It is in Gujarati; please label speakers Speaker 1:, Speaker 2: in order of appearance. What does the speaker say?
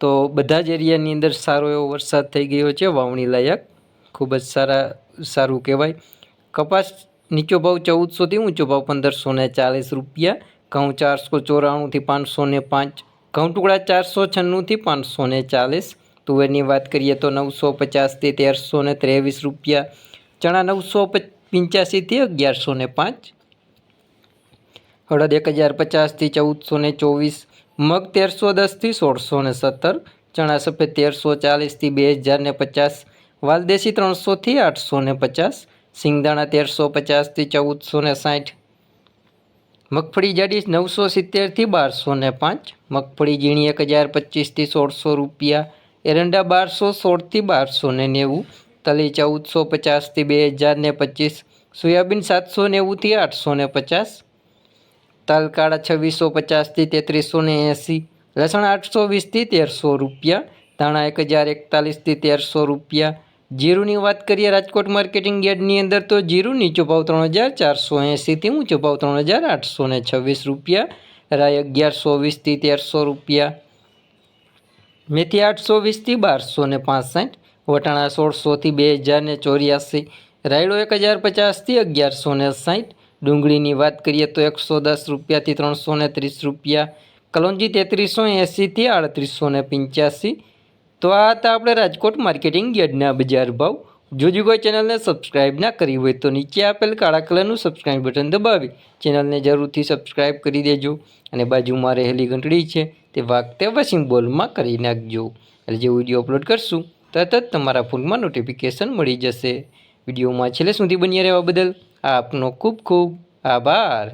Speaker 1: તો બધા જ એરિયાની અંદર સારો એવો વરસાદ થઈ ગયો છે, વાવણી લાયક. ખૂબ જ સારા, સારું કહેવાય. કપાસ નીચો ભાવ ચૌદસોથી ઊંચો ભાવ પંદરસો ને ચાલીસ રૂપિયા. ઘઉં ચારસો ચોરાણુંથી પાંચસો ને પાંચ. ઘઉં ટુકડા ચારસો છન્નુંથી પાંચસો ને ચાલીસ. તુવેરની વાત કરીએ તો નવસો પચાસથી તેરસો ને ત્રેવીસ રૂપિયા. ચણા નવસો પંચ્યાસીથી અગિયારસો ને પાંચ. હળદ એક હજાર પચાસથી ચૌદસો ને ચોવીસ. મગ તેરસો દસથી સોળસો ને સત્તર, ચણા સફેદ તેરસો ચાલીસથી બે હજાર ને પચાસ, વાલદેશી ત્રણસોથી આઠસો ને પચાસ, સિંગદાણા તેરસો પચાસથી ચૌદસો ને સાઠ. મગફળી જાડી નવસો સિત્તેરથી બારસો ને પાંચ, મગફળી ઝીણી એક હજાર પચીસથી સોળસો રૂપિયા, એરંડા બારસો સોળથી બારસો ને નેવું, તલી ચૌદસો પચાસથી બે હજાર ને પચીસ, સોયાબીન સાતસો નેવુંથી આઠસો ને પચાસ તલ કાળા છવ્વીસો પચાસથી તેત્રીસો ને એંસી, લસણ આઠસો વીસથી તેરસો રૂપિયા, ધાણા એક હજાર એકતાલીસથી તેરસો રૂપિયા. જીરુની વાત કરીએ રાજકોટ માર્કેટિંગ યાર્ડની અંદર તો જીરું નીચો ભાવ ત્રણ હજાર ચારસો એંસીથી ઊંચો ભાવ ત્રણ હજાર આઠસો ને છવ્વીસ રૂપિયા. રાય અગિયારસો વીસથી તેરસો રૂપિયા. મેથી આઠસો વીસથી બારસો ને પાંસઠ, વટાણા સોળસોથી બે હજાર ને ચોર્યાસી, રાયડો એક હજાર પચાસથી અગિયારસો ને સાઠ ડુંગળીની વાત કરીએ તો એકસો દસ રૂપિયાથી ત્રણસો ને ત્રીસ રૂપિયા, કલોંજી તેત્રીસો એંસીથી આડત્રીસો ને પંચ્યાસી. તો આ હતા આપણે રાજકોટ માર્કેટિંગ યાર્ડના બજાર ભાવ. જો જો કોઈ ચેનલને સબસ્ક્રાઇબ ના કરી હોય તો નીચે આપેલ કાળા કલરનું સબસ્ક્રાઇબ બટન દબાવી. ચેનલને જરૂરથી સબસ્ક્રાઇબ કરી દેજો અને બાજુમાં રહેલી ઘંટડી છે તે વાગતે સિમ્બોલમાં કરી નાખજો. એટલે જે વીડિયો અપલોડ કરશું, તરત જ તમારા ફોનમાં નોટિફિકેશન મળી જશે. વિડીયોમાં છેલ્લે સુધી બન્યા રહેવા બદલ આપનો ખૂબ ખૂબ આભાર.